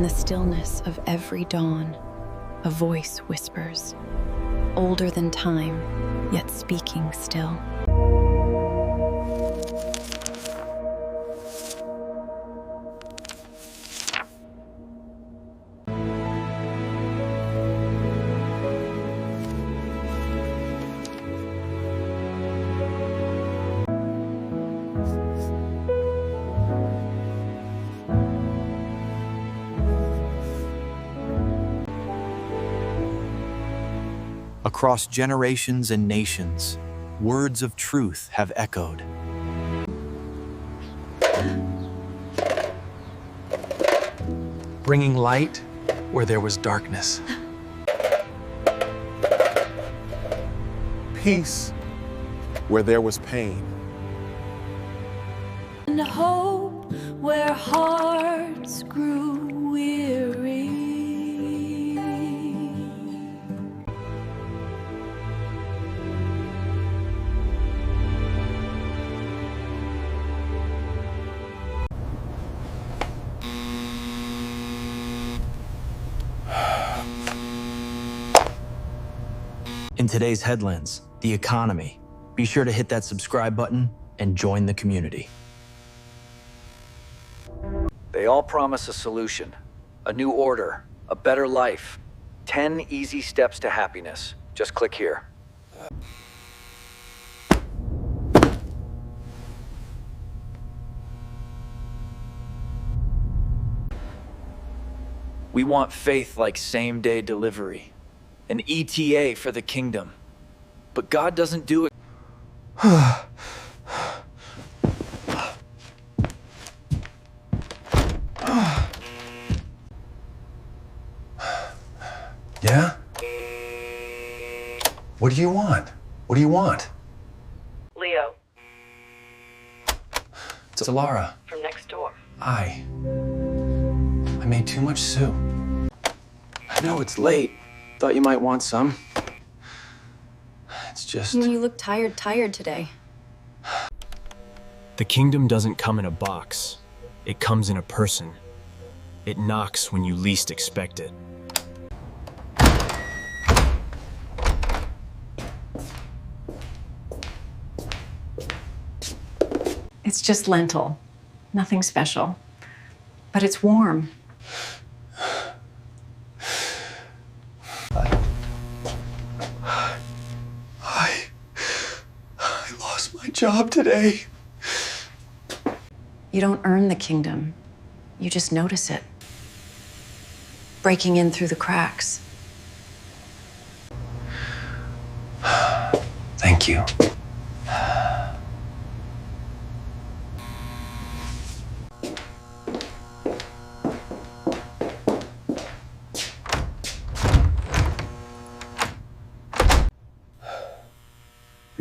In the stillness of every dawn, a voice whispers, older than time, yet speaking still. Across generations and nations, words of truth have echoed. bringing light where there was darkness. Peace where there was pain. and hope where hearts grew In today's headlines, the economy. Be sure to hit that subscribe button and join the community. They all promise a solution, a new order, a better life. 10 easy steps to happiness. Just click here. We want faith like same day delivery, an ETA for the kingdom. But God doesn't do it. Yeah? What do you want? What do you want? Leo, It's Alara. from next door. I. I made too much soup. I know it's late. Thought you might want some. It's just. You look tired, tired today. The kingdom doesn't come in a box, it comes in a person. It knocks when you least expect it. It's just lentil. Nothing special. But it's warm. I. I lost my job today. You don't earn the kingdom, you just notice it. Breaking in through the cracks. Thank you.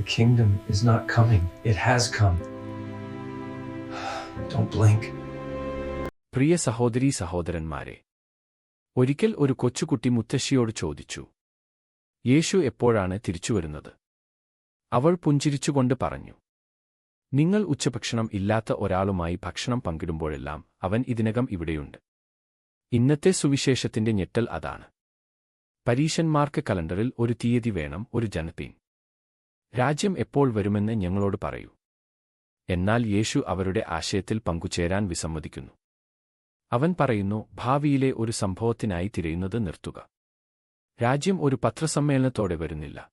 Kingdom is not coming. It has come. Don't blink. പ്രിയ സഹോദരീ സഹോദരന്മാരെ ഒരിക്കൽ ഒരു കൊച്ചുകുട്ടി മുത്തശ്ശിയോട് ചോദിച്ചു യേശു എപ്പോഴാണ് തിരിച്ചുവരുന്നത് അവൾ പുഞ്ചിരിച്ചുകൊണ്ട് പറഞ്ഞു നിങ്ങൾ ഉച്ചഭക്ഷണം ഇല്ലാത്ത ഒരാളുമായി ഭക്ഷണം പങ്കിടുമ്പോഴെല്ലാം അവൻ ഇതിനകം ഇവിടെയുണ്ട് ഇന്നത്തെ സുവിശേഷത്തിന്റെ ഞെട്ടൽ അതാണ് പരീശന്മാർക്ക് കലണ്ടറിൽ ഒരു തീയതി വേണം ഒരു ജനപീൻ രാജ്യം എപ്പോൾ വരുമെന്ന് ഞങ്ങളോട് പറയൂ. എന്നാൽ യേശു അവരുടെ ആശയത്തിൽ പങ്കുചേരാൻ വിസമ്മതിക്കുന്നു. അവൻ പറയുന്നു ഭാവിയിലെ ഒരു സംഭവത്തിനായി തിരയുന്നത് നിർത്തുക. രാജ്യം ഒരു പത്രസമ്മേളനത്തോടെ വരുന്നില്ല.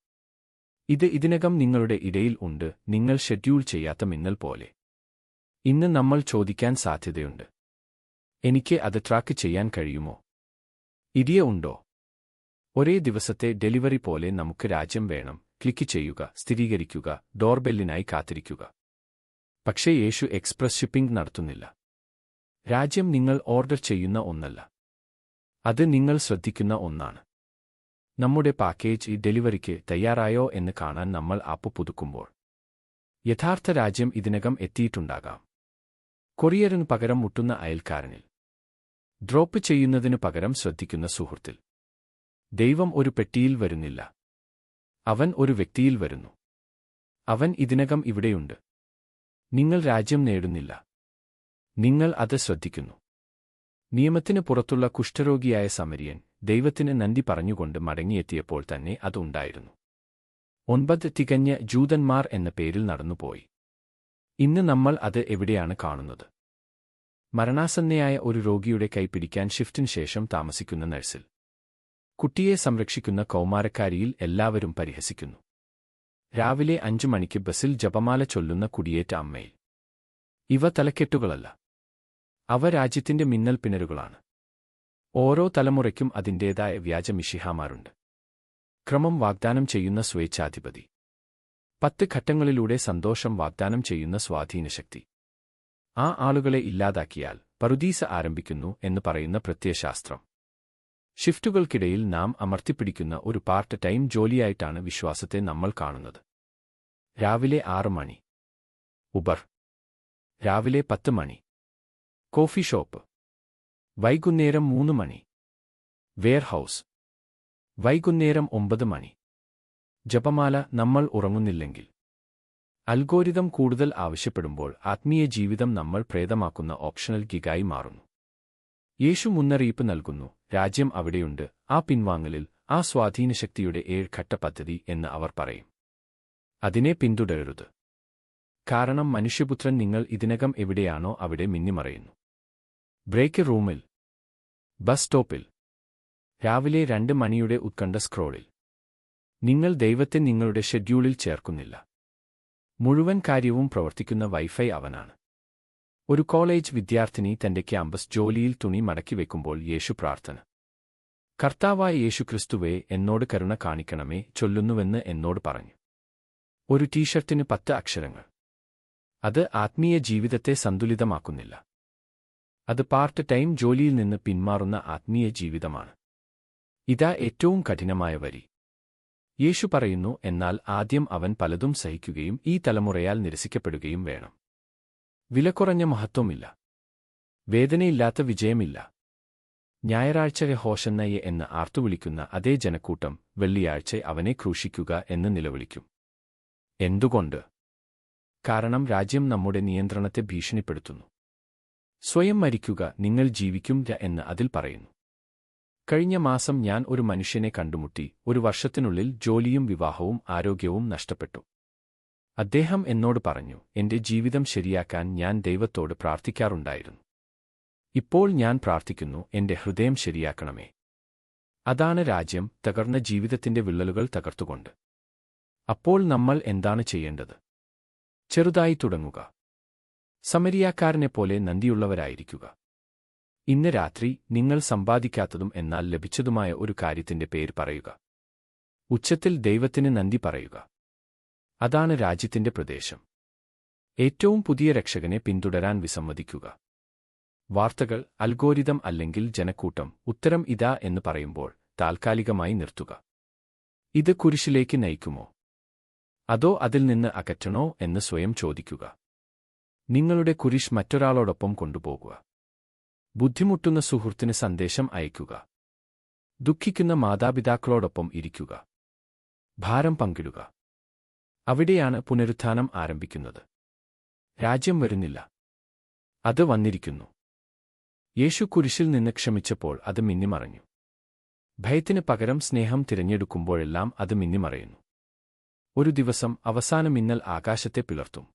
ഇത് ഇതിനകം നിങ്ങളുടെ ഇടയിൽ ഉണ്ട് നിങ്ങൾ ഷെഡ്യൂൾ ചെയ്യാത്ത മിന്നൽ പോലെ. ഇന്ന് നമ്മൾ ചോദിക്കാൻ സാധ്യതയുണ്ട്. എനിക്ക് അത് ട്രാക്ക് ചെയ്യാൻ കഴിയുമോ? ഇടിയ ഉണ്ടോ? ഒരേ ദിവസത്തെ ഡെലിവറി പോലെ നമുക്ക് രാജ്യം വേണം. ക്ലിക്ക് ചെയ്യുക സ്ഥിരീകരിക്കുക ഡോർബെല്ലിനായി കാത്തിരിക്കുക. പക്ഷേ യേശു എക്സ്പ്രസ് ഷിപ്പിംഗ് നടത്തുന്നില്ല. രാജ്യം നിങ്ങൾ ഓർഡർ ചെയ്യുന്ന ഒന്നല്ല. അത് നിങ്ങൾ ശ്രദ്ധിക്കുന്ന ഒന്നാണ്. നമ്മുടെ പാക്കേജ് ഈ ഡെലിവറിക്ക് തയ്യാറായോ എന്ന് കാണാൻ നമ്മൾ ആപ്പ് പുതുക്കുമ്പോൾ. യഥാർത്ഥ രാജ്യം ഇതിനകം എത്തിയിട്ടുണ്ടാകാം. കൊറിയറിന് പകരം മുട്ടുന്ന അയൽക്കാരനിൽ. ഡ്രോപ്പ് ചെയ്യുന്നതിനു പകരം ശ്രദ്ധിക്കുന്ന സുഹൃത്തിൽ. ദൈവം ഒരു പെട്ടിയിൽ വരുന്നില്ല. അവൻ ഒരു വ്യക്തിയിൽ വരുന്നു. അവൻ ഇതിനകം ഇവിടെയുണ്ട്. നിങ്ങൾ രാജ്യം നേടുന്നില്ല. നിങ്ങൾ അത് ശ്രദ്ധിക്കുന്നു. നിയമത്തിന് പുറത്തുള്ള കുഷ്ഠരോഗിയായ സമരിയൻ ദൈവത്തിന് നന്ദി പറഞ്ഞുകൊണ്ട് മടങ്ങിയെത്തിയപ്പോൾ തന്നെ അതുണ്ടായിരുന്നു ഒൻപത് തികഞ്ഞ ജൂതന്മാർ എന്ന പേരിൽ നടന്നുപോയി. ഇന്ന് നമ്മൾ അത് എവിടെയാണ് കാണുന്നത്? മരണാസന്നയായ ഒരു രോഗിയുടെ കൈപിടിക്കാൻ ഷിഫ്റ്റിന് ശേഷം താമസിക്കുന്ന നഴ്സിൽ. കുട്ടിയെ സംരക്ഷിക്കുന്ന കൗമാരക്കാരിയിൽ എല്ലാവരും പരിഹസിക്കുന്നു. രാവിലെ അഞ്ചു മണിക്ക് ബസിൽ ജപമാല ചൊല്ലുന്ന കുടിയേറ്റ അമ്മയിൽ. ഇവ തലക്കെട്ടുകളല്ല. അവ രാജ്യത്തിന്റെ മിന്നൽ പിണരുകളാണ്. ഓരോ തലമുറയ്ക്കും അതിന്റേതായ വ്യാജമിഷിഹാമാരുണ്ട് ക്രമം വാഗ്ദാനം ചെയ്യുന്ന സ്വേച്ഛാധിപതി. പത്ത് ഘട്ടങ്ങളിലൂടെ സന്തോഷം വാഗ്ദാനം ചെയ്യുന്ന സ്വാധീനശക്തി. ആ ആളുകളെ ഇല്ലാതാക്കിയാൽ പറുദീസ ആരംഭിക്കുന്നു എന്ന് പറയുന്ന പ്രത്യയശാസ്ത്രം. ഷിഫ്റ്റുകൾക്കിടയിൽ നാം അമർത്തിപ്പിടിക്കുന്ന ഒരു പാർട്ട് ടൈം ജോലിയായിട്ടാണ് വിശ്വാസത്തെ നമ്മൾ കാണുന്നത്. രാവിലെ ആറ് മണി. ഉബർ. രാവിലെ പത്ത് മണി. Coffee shop. വൈകുന്നേരം മൂന്ന് മണി. വെയർഹൌസ്. വൈകുന്നേരം ഒമ്പത് മണി. ജപമാല നമ്മൾ ഉറങ്ങുന്നില്ലെങ്കിൽ. അൽഗോരിതം കൂടുതൽ ആവശ്യപ്പെടുമ്പോൾ ആത്മീയ ജീവിതം നമ്മൾ പ്രേതമാക്കുന്ന ഓപ്ഷണൽ ഗിഗായി മാറുന്നു. യേശു മുന്നറിയിപ്പ് നൽകുന്നു. രാജ്യം അവിടെയുണ്ട്. ആ പിൻവാങ്ങലിൽ ആ സ്വാധീനശക്തിയുടെ ഏഴ് ഘട്ട പദ്ധതി എന്ന് അവർ പറയും. അതിനെ പിന്തുടരരുത്. കാരണം മനുഷ്യപുത്രൻ നിങ്ങൾ ഇതിനകം എവിടെയാണോ അവിടെ മിന്നിമറയുന്നു. ബ്രേക്ക് റൂമിൽ. ബസ് സ്റ്റോപ്പിൽ. രാവിലെ രണ്ട് മണിയുടെ ഉത്കണ്ഠ സ്ക്രോളിൽ. നിങ്ങൾ ദൈവത്തെ നിങ്ങളുടെ ഷെഡ്യൂളിൽ ചേർക്കുന്നില്ല. മുഴുവൻ കാര്യവും പ്രവർത്തിക്കുന്ന വൈഫൈ അവനാണ്. ഒരു കോളേജ് വിദ്യാർത്ഥിനി തന്റെ ക്യാമ്പസ് ജോലിയിൽ തുണി മടക്കി വെക്കുമ്പോൾ യേശു പ്രാർത്ഥന. കർത്താവായ യേശുക്രിസ്തുവേ എന്നോട് കരുണ കാണിക്കണമേ ചൊല്ലുന്നുവെന്ന് എന്നോട് പറഞ്ഞു. ഒരു ടീഷർട്ടിന് പത്ത് അക്ഷരങ്ങൾ. അത് ആത്മീയ ജീവിതത്തെ സന്തുലിതമാക്കുന്നില്ല. അത് പാർട്ട് ടൈം ജോലിയിൽ നിന്ന് പിന്മാറുന്ന ആത്മീയ ജീവിതമാണ്. ഇതാ ഏറ്റവും കഠിനമായ വരി. യേശു പറയുന്നു എന്നാൽ ആദ്യം അവൻ പലതും സഹിക്കുകയും ഈ തലമുറയാൽ നിരസിക്കപ്പെടുകയും വേണം. വിലക്കുറഞ്ഞ മഹത്വമില്ല. വേദനയില്ലാത്ത വിജയമില്ല. ഞായറാഴ്ച ഹോഷന്നയെ എന്ന് ആർത്തുവിളിക്കുന്ന അതേ ജനക്കൂട്ടം വെള്ളിയാഴ്ച അവനെ ക്രൂശിക്കുക എന്ന് നിലവിളിക്കും. എന്തുകൊണ്ട്? കാരണം രാജ്യം നമ്മുടെ നിയന്ത്രണത്തെ ഭീഷണിപ്പെടുത്തുന്നു. സ്വയം മരിക്കുക നിങ്ങൾ ജീവിക്കും എന്ന് അതിൽ പറയുന്നു. കഴിഞ്ഞ മാസം ഞാൻ ഒരു മനുഷ്യനെ കണ്ടുമുട്ടി ഒരു വർഷത്തിനുള്ളിൽ ജോലിയും വിവാഹവും ആരോഗ്യവും നഷ്ടപ്പെട്ടു. അദ്ദേഹം എന്നോട് പറഞ്ഞു എന്റെ ജീവിതം ശരിയാക്കാൻ ഞാൻ ദൈവത്തോട് പ്രാർത്ഥിക്കാറുണ്ടായിരുന്നു. ഇപ്പോൾ ഞാൻ പ്രാർത്ഥിക്കുന്നു എന്റെ ഹൃദയം ശരിയാക്കണമേ. അതാണ് രാജ്യം തകർന്ന ജീവിതത്തിന്റെ വിള്ളലുകൾ തകർത്തുകൊണ്ട്. അപ്പോൾ നമ്മൾ എന്താണ് ചെയ്യേണ്ടത്? ചെറുതായി തുടങ്ങുക. സമരിയാക്കാരനെപ്പോലെ നന്ദിയുള്ളവരായിരിക്കുക. ഇന്ന് രാത്രി നിങ്ങൾ സമ്പാദിക്കാത്തതും എന്നാൽ ലഭിച്ചതുമായ ഒരു കാര്യത്തിന്റെ പേര് പറയുക. ഉച്ചത്തിൽ ദൈവത്തിന് നന്ദി പറയുക. അതാണ് രാജ്യത്തിന്റെ പ്രദേശം. ഏറ്റവും പുതിയ രക്ഷകനെ പിന്തുടരാൻ വിസമ്മതിക്കുക. വാർത്തകൾ അൽഗോരിതം അല്ലെങ്കിൽ ജനക്കൂട്ടം ഉത്തരം ഇതാ എന്ന് പറയുമ്പോൾ താൽക്കാലികമായി നിർത്തുക. ഇത് കുരിശിലേക്ക് നയിക്കുമോ? അതോ അതിൽ നിന്ന് അകറ്റണോ എന്ന് സ്വയം ചോദിക്കുക. നിങ്ങളുടെ കുരിശ് മറ്റൊരാളോടൊപ്പം കൊണ്ടുപോകുക. ബുദ്ധിമുട്ടുന്ന സുഹൃത്തിന് സന്ദേശം അയയ്ക്കുക ദുഃഖിക്കുന്ന മാതാപിതാക്കളോടൊപ്പം ഇരിക്കുക. ഭാരം പങ്കിടുക. അവിടെയാണ് പുനരുത്ഥാനം ആരംഭിക്കുന്നത്. രാജ്യം വരുന്നില്ല. അത് വന്നിരിക്കുന്നു. യേശു കുരിശിൽ നിന്ന് ക്ഷമിച്ചപ്പോൾ അത് മിന്നിമറഞ്ഞു. ഭയത്തിന് പകരം സ്നേഹം തിരഞ്ഞെടുക്കുമ്പോഴെല്ലാം അത് മിന്നിമറയുന്നു. ഒരു ദിവസം അവസാന മിന്നൽ ആകാശത്തെ പിളർത്തും.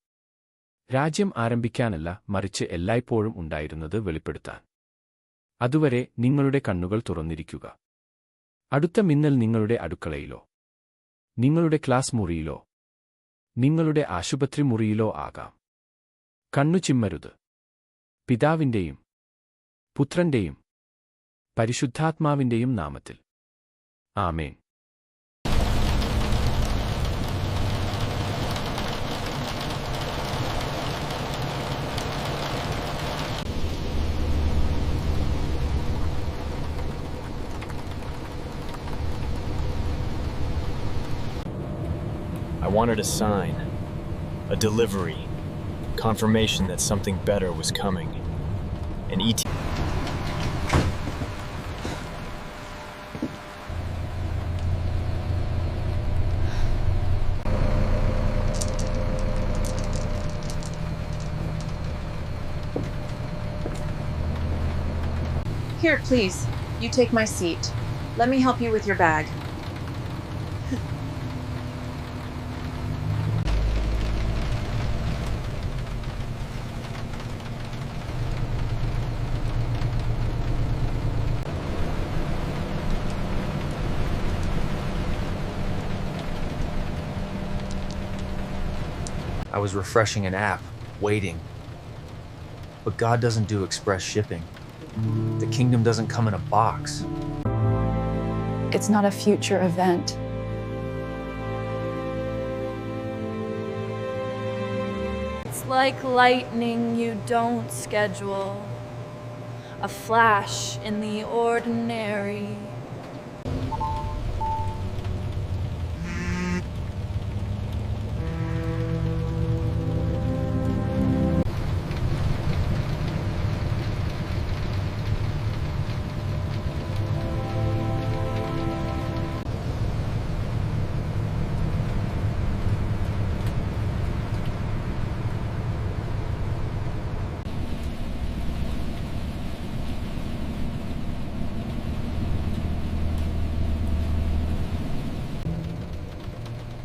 രാജ്യം ആരംഭിക്കാനല്ല മറിച്ച് എല്ലായ്പ്പോഴും ഉണ്ടായിരുന്നത് വെളിപ്പെടുത്താൻ. അതുവരെ നിങ്ങളുടെ കണ്ണുകൾ തുറന്നിരിക്കുക. അടുത്ത മിന്നൽ നിങ്ങളുടെ അടുക്കളയിലോ നിങ്ങളുടെ ക്ലാസ് മുറിയിലോ നിങ്ങളുടെ ആശുപത്രി മുറിയിലോ ആകാം. കണ്ണു ചിമ്മരുത്. പിതാവിന്റെയും പുത്രന്റെയും പരിശുദ്ധാത്മാവിന്റെയും നാമത്തിൽ. ആമേൻ. Wanted a sign, a delivery, confirmation that something better was coming. An ET. Here, please. You take my seat. Let me help you with your bag. I was refreshing an app, waiting. But God doesn't do express shipping. The kingdom doesn't come in a box. It's not a future event. It's like lightning you don't schedule, a flash in the ordinary.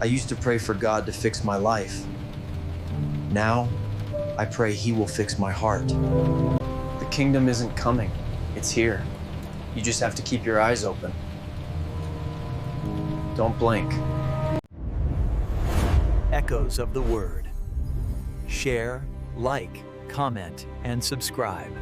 I used to pray for God to fix my life. Now, I pray He will fix my heart. The kingdom isn't coming, it's here. You just have to keep your eyes open. Don't blink. Echoes of the Word. Share, like, comment, and subscribe.